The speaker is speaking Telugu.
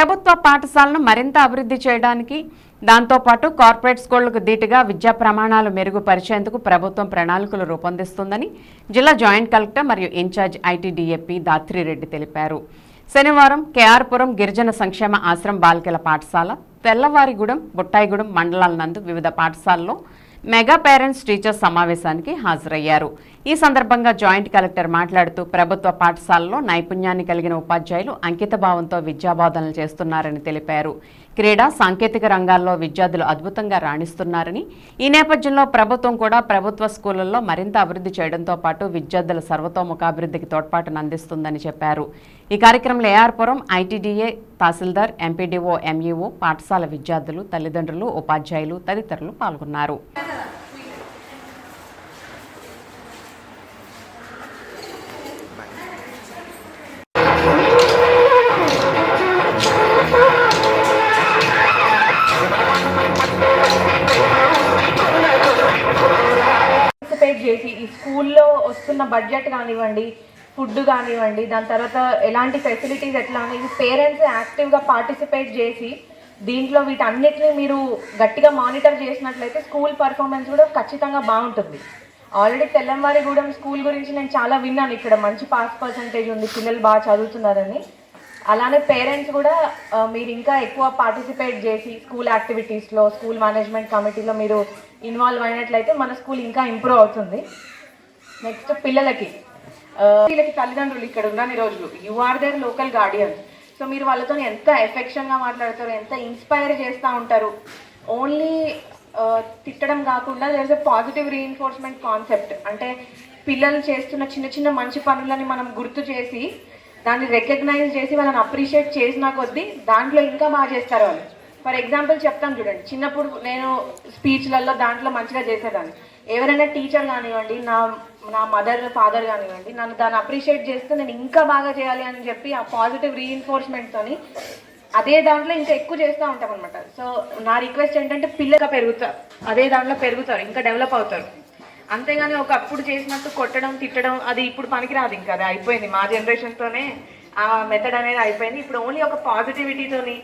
ప్రభుత్వ పాఠశాలను మరింత అభివృద్ధి చేయడానికి దాంతోపాటు కార్పొరేట్ స్కూళ్ళకు ధీటుగా విద్యా ప్రమాణాలు మెరుగుపరిచేందుకు ప్రభుత్వం ప్రణాళికలు రూపొందిస్తుందని జిల్లా జాయింట్ కలెక్టర్ మరియు ఇన్ఛార్జ్ ఐటీడీఏపీ దాత్రిరెడ్డి తెలిపారు. శనివారం కేఆర్పురం గిరిజన సంక్షేమ ఆశ్రమ బాలికల పాఠశాల తెల్లవారిగూడెం బుట్టాయిగూడెం మండలాల నందు వివిధ పాఠశాలలో మెగా పేరెంట్స్ టీచర్స్ సమావేశానికి హాజరయ్యారు. ఈ సందర్భంగా జాయింట్ కలెక్టర్ మాట్లాడుతూ ప్రభుత్వ పాఠశాలలో నైపుణ్యాన్ని కలిగిన ఉపాధ్యాయులు అంకితభావంతో విద్యాబోధనలు చేస్తున్నారని తెలిపారు. క్రీడా సాంకేతిక రంగాల్లో విద్యార్థులు అద్భుతంగా రాణిస్తున్నారని ఈ నేపథ్యంలో ప్రభుత్వం కూడా ప్రభుత్వ స్కూళ్ళలో మరింత అభివృద్ధి చేయడంతో పాటు విద్యార్థుల సర్వతోముఖాభివృద్ధికి తోడ్పాటును అందిస్తుందని చెప్పారు. ఈ కార్యక్రమంలో AR Puram ITDA tahsildar MPDO MEO పాఠశాల విద్యార్థులు తల్లిదండ్రులు ఉపాధ్యాయులు తదితరులు పాల్గొన్నారు. చేసి ఈ స్కూల్లో వస్తున్న బడ్జెట్ కానివ్వండి ఫుడ్ కానివ్వండి దాని తర్వాత ఎలాంటి ఫెసిలిటీస్ ఎట్లా అనేది పేరెంట్స్ యాక్టివ్గా పార్టిసిపేట్ చేసి దీంట్లో వీటన్నిటిని మీరు గట్టిగా మానిటర్ చేసినట్లయితే స్కూల్ పర్ఫార్మెన్స్ కూడా ఖచ్చితంగా బాగుంటుంది. ఆల్రెడీ తెల్లంవారిగూడెం స్కూల్ గురించి నేను చాలా విన్నాను. ఇక్కడ మంచి పాస్ పర్సంటేజ్ ఉంది పిల్లలు బాగా చదువుతున్నారని. అలానే పేరెంట్స్ కూడా మీరు ఇంకా ఎక్కువ పార్టిసిపేట్ చేసి స్కూల్ యాక్టివిటీస్లో స్కూల్ మేనేజ్మెంట్ కమిటీలో మీరు ఇన్వాల్వ్ అయినట్లయితే మన స్కూల్ ఇంకా ఇంప్రూవ్ అవుతుంది. నెక్స్ట్ పిల్లలకి. వీళ్ళకి తల్లిదండ్రులు ఇక్కడ ఉన్నాను రోజులు you are there local guardian so మీరు వాళ్ళతో ఎంత ఎఫెక్షన్గా మాట్లాడతారు ఎంత ఇన్స్పైర్ చేస్తూ ఉంటారు ఓన్లీ తిట్టడం కాకుండా there a positive reinforcement concept అంటే పిల్లలు చేస్తున్న చిన్న చిన్న మంచి పనులని మనం గుర్తు చేసి దాన్ని రికగ్నైజ్ చేసి వాళ్ళని అప్రిషియేట్ చేసిన కొద్దీ దాంట్లో ఇంకా బాగా చేస్తారు వాళ్ళు. ఫర్ ఎగ్జాంపుల్ చెప్తాను చూడండి. చిన్నప్పుడు నేను స్పీచ్లలో దాంట్లో మంచిగా చేసేదాన్ని. ఎవరైనా టీచర్ కానివ్వండి నా నా మదర్ ఫాదర్ కానివ్వండి నన్ను దాన్ని అప్రిషియేట్ చేస్తే నేను ఇంకా బాగా చేయాలి అని చెప్పి ఆ పాజిటివ్ రీఇన్ఫోర్స్మెంట్తోని అదే దాంట్లో ఇంకా ఎక్కువ చేస్తూ ఉంటాం అనమాట సో నా రిక్వెస్ట్ ఏంటంటే పిల్లగా పెరుగుతారు. అదే దాంట్లో పెరుగుతారు. ఇంకా డెవలప్ అవుతారు. అంతేగాని ఒకప్పుడు చేసినట్టు కొట్టడం తిట్టడం అది ఇప్పుడు పనికిరాదు ఇంకా. అది అయిపోయింది. మా జనరేషన్తోనే ఆ మెథడ్ అనేది అయిపోయింది. ఇప్పుడు ఓన్లీ ఒక పాజిటివిటీతోని